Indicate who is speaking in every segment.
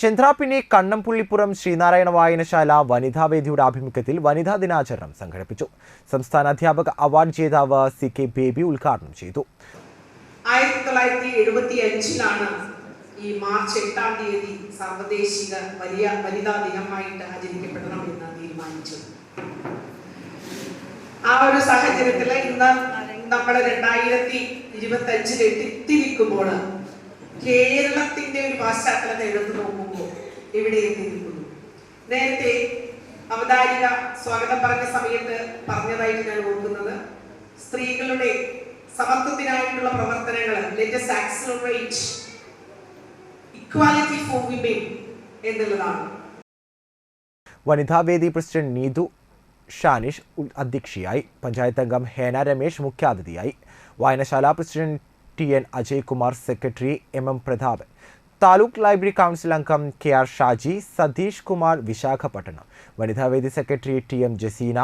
Speaker 1: ചന്ദ്രാപ്പിനി കണ്ണംപുള്ളിപ്പുറം ശ്രീനാരായണ വായനശാല വനിതാവേദിയുടെ ആഭിമുഖ്യത്തിൽ വനിതാ ദിനാചരണം സംഘടിപ്പിച്ചു. സംസ്ഥാന അധ്യാപക അവാർഡ് ജേതാവ് സി കെ ബേബി ഉദ്ഘാടനം ചെയ്തു.
Speaker 2: ആയിരത്തി തൊള്ളായിരത്തി എഴുപത്തി അഞ്ചിലാണ് ഈ മാർച്ച് എട്ടാം തീയതി സാർവദേശിക വലിയ വനിതാ ദിനമായിട്ട് ആചരിക്കപ്പെടണം എന്ന് തീരുമാനിച്ചു. ആ ഒരു സാഹചര്യത്തിൽ ഇന്ന് നമ്മൾ രണ്ടായിരത്തി ഇരുപത്തി അഞ്ചിൽ എത്തിയിരിക്കുമ്പോൾ കേരളത്തിന്റെ ഒരു പാശ്ചാത്തലത്തെ എടുത്തു എവിടെ എത്തിയിരിക്കുന്നു. നേരത്തെ അവതാരിക സ്വാഗതം പറഞ്ഞ സമയത്ത് പറഞ്ഞതായിട്ട് ഞാൻ ഓർക്കുന്നത് സ്ത്രീകളുടെ സമത്വത്തിനായിട്ടുള്ള പ്രവർത്തനങ്ങൾ ഇക്വാലിറ്റി ഫോർ വിമൻ എന്നുള്ളതാണ്.
Speaker 1: വനിതാവേദി പ്രസിഡന്റ് നീതു ഷാനിഷ് അധ്യക്ഷയായി പഞ്ചായത്ത് അംഗം ഹേന രമേശ് മുഖ്യാതിഥിയായി വായനശാല president T N Ajaykumar secretary M M Prathapan taluk library council അംഗം കെ ആർ ഷാജി സതീഷ് കുമാർ വിശാഖപട്ടണം വനിതാവേദി secretary T M Jaseena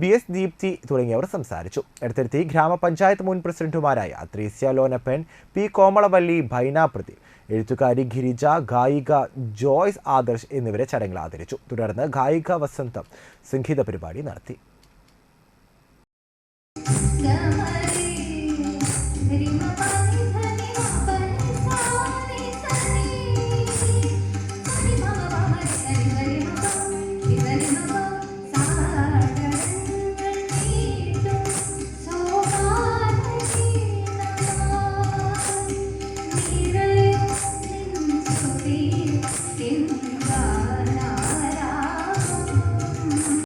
Speaker 1: B S Deepthi തുടങ്ങിയവർ സംസാരിച്ചു. അടുത്തിരുത്തി ഗ്രാമപഞ്ചായത്ത് മുൻ പ്രസിഡന്റുമാരായ ത്രേസ്യ ലോനപ്പൻ പി കോമളവല്ലി ഭൈന പ്രദീപ് എഴുത്തുകാരി ഗിരിജ ഗായിക ജോയ്സ് ആദർശ് എന്നിവരെ ചടങ്ങിൽ ആദരിച്ചു. തുടർന്ന് ഗായിക വസന്തം സംഗീത പരിപാടി നടത്തി.